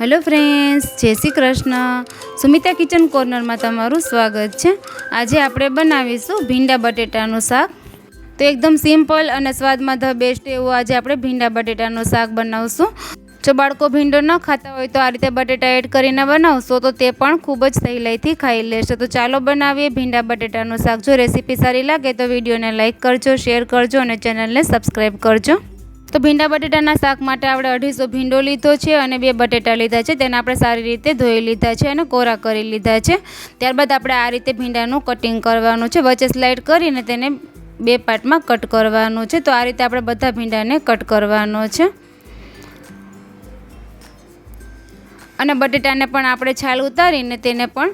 Hello friends, જય Shri Krishna. Sumita kitchen કોર્નરમાં તમારું સ્વાગત છે. આજે આપણે બનાવીશું ભીંડા બટેટાનું શાક. તો એકદમ સિમ્પલ અને સ્વાદમાં ધ બેસ્ટ એવું આજે આપણે ભીંડા બટેટાનું શાક બનાવશું. જો બાળકો ભીંડો ન ખાતા હોય તો આ રીતે બટેટા એડ કરીને બનાવશો તો તે પણ ખૂબ જ સહેલાઈથી ખાઈ લેશે. તો ચાલો બનાવીએ ભીંડા બટેટાનું શાક. જો રેસીપી સારી લાગે તો વિડીયોને લાઇક કરજો, શેર કરજો અને ચેનલને સબસ્ક્રાઈબ કરજો. તો ભીંડા બટેટાના શાક માટે આપણે અઢીસો ભીંડો લીધો છે અને બે બટેટા લીધા છે. તેને આપણે સારી રીતે ધોઈ લીધા છે અને કોરા કરી લીધા છે. ત્યારબાદ આપણે આ રીતે ભીંડાનું કટિંગ કરવાનું છે. વચ્ચે સ્લાઇડ કરીને તેને બે પાર્ટમાં કટ કરવાનું છે. તો આ રીતે આપણે બધા ભીંડાને કટ કરવાનો છે. અને બટેટાને પણ આપણે છાલ ઉતારીને તેને પણ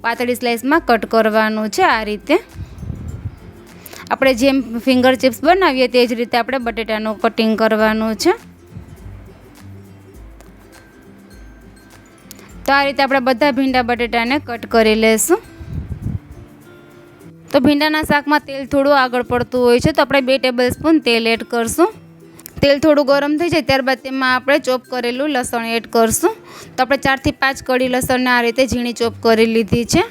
પાતળી સ્લાઇસમાં કટ કરવાનું છે આ રીતે. આપણે જેમ ફિંગર ચિપ્સ બનાવીએ તે જ રીતે આપણે બટેટાનું કટિંગ કરવાનું છે. તો આ રીતે આપણે બધા ભીંડા બટેટાને કટ કરી લેશું. તો ભીંડાના શાકમાં તેલ થોડું આગળ પડતું હોય છે તો આપણે બે ટેબલ સ્પૂન તેલ એડ કરશું. તેલ થોડું ગરમ થઈ જાય ત્યારબાદ તેમાં આપણે ચોપ કરેલું લસણ એડ કરશું. તો આપણે ચારથી પાંચ કડી લસણને આ રીતે ઝીણી ચોપ કરી લીધી છે.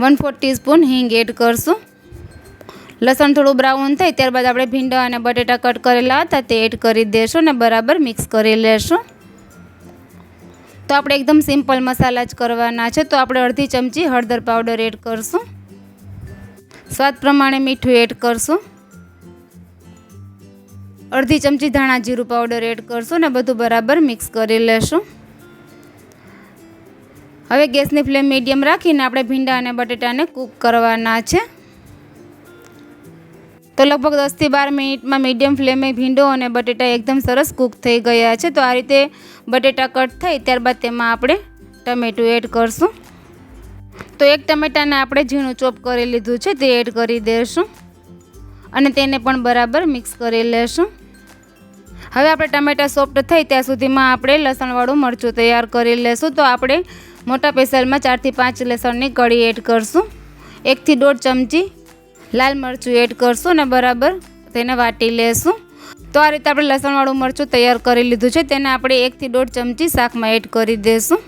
વન ફોર ટીસ્પૂન હિંગ એડ કરશું. લસણ થોડું બ્રાઉન થાય ત્યારબાદ આપણે ભીંડા અને બટેટા કટ કરેલા હતા તે એડ કરી દેશું ને બરાબર મિક્સ કરી લેશું. તો આપણે એકદમ સિમ્પલ મસાલા જ કરવાના છે. તો આપણે અડધી ચમચી હળદર પાવડર એડ કરશું. સ્વાદ પ્રમાણે મીઠું એડ કરશું. અડધી ચમચી ધાણા જીરું પાવડર એડ કરશું ને બધું બરાબર મિક્સ કરી લેશું. હવે ગેસની ફ્લેમ મીડિયમ રાખીને આપણે ભીંડા અને બટેટાને કૂક કરવાના છે. તો લગભગ દસથી બાર મિનિટમાં મીડિયમ ફ્લેમે ભીંડો અને બટેટા એકદમ સરસ કૂક થઈ ગયા છે. તો આ રીતે બટેટા કટ થઈ ત્યારબાદ તેમાં આપણે ટમેટું એડ કરશું. તો એક ટમેટાને આપણે ઝીણું ચોપ કરી લીધું છે, તે એડ કરી દઈશું અને તેને પણ બરાબર મિક્સ કરી લેશું. હવે આપણે ટમેટા સોફ્ટ થઈ ત્યાં સુધીમાં આપણે લસણવાળું મરચું તૈયાર કરી લેશું. તો આપણે મોટા પેસલમાં ચારથી પાંચ લસણની કળી એડ કરશું. એકથી દોઢ ચમચી લાલ મરચું એડ કરશું ને બરાબર તેને વાટી લેશું. તો આ રીતે આપણે લસણવાળું મરચું તૈયાર કરી લીધું છે. તેને આપણે એકથી દોઢ ચમચી શાકમાં એડ કરી દઈશું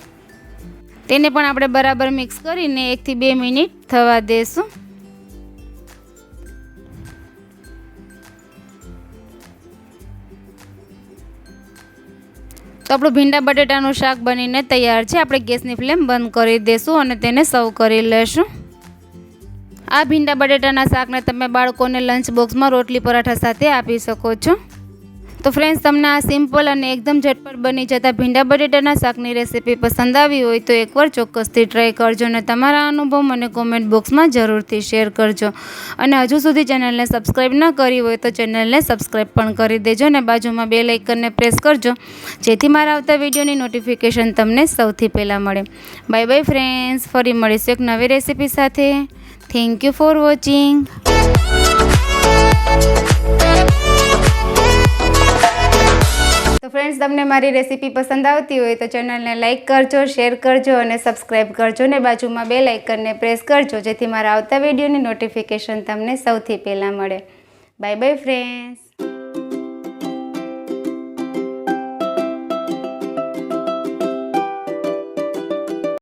તેને પણ આપણે બરાબર મિક્સ કરીને એકથી બે મિનિટ થવા દઈશું તો આપણું ભીંડા બટેટાનું શાક બનીને તૈયાર છે. આપણે ગેસની ફ્લેમ બંધ કરી દઈશું અને તેને સર્વ કરી લેશું. આ ભીંડા બટેટાના શાકને તમે બાળકોને લંચ બોક્સમાં રોટલી પરાઠા સાથે આપી શકો છો. તો ફ્રેન્ડ્સ તમને આ સિમ્પલ અને એકદમ ઝટપટ બની જતા ભીંડા બટેટાના શાકની રેસીપી પસંદ આવી હોય તો એકવાર ચોક્કસથી ટ્રાય કરજો અને તમારા અનુભવ મને કોમેન્ટ બોક્સમાં જરૂરથી શેર કરજો. અને હજુ સુધી ચેનલને સબસ્ક્રાઈબ ન કરી હોય તો ચેનલને સબસ્ક્રાઈબ પણ કરી દેજો અને બાજુમાં બે લાઇકનને પ્રેસ કરજો, જેથી મારા આવતા વિડીયોની નોટિફિકેશન તમને સૌથી પહેલાં મળે. બાય બાય ફ્રેન્ડ્સ ફરી મળીશું એક નવી રેસીપી સાથે. થેન્ક યુ ફોર વોચિંગ તો ફ્રેન્ડ્સ તમને મારી રેસીપી પસંદ આવતી હોય તો ચેનલને લાઇક કરજો શેર કરજો અને સબસ્ક્રાઈબ કરજો ને બાજુમાં બે લાઇકનને પ્રેસ કરજો, જેથી મારા આવતા વિડીયોની નોટિફિકેશન તમને સૌથી પહેલાં મળે. Bye bye friends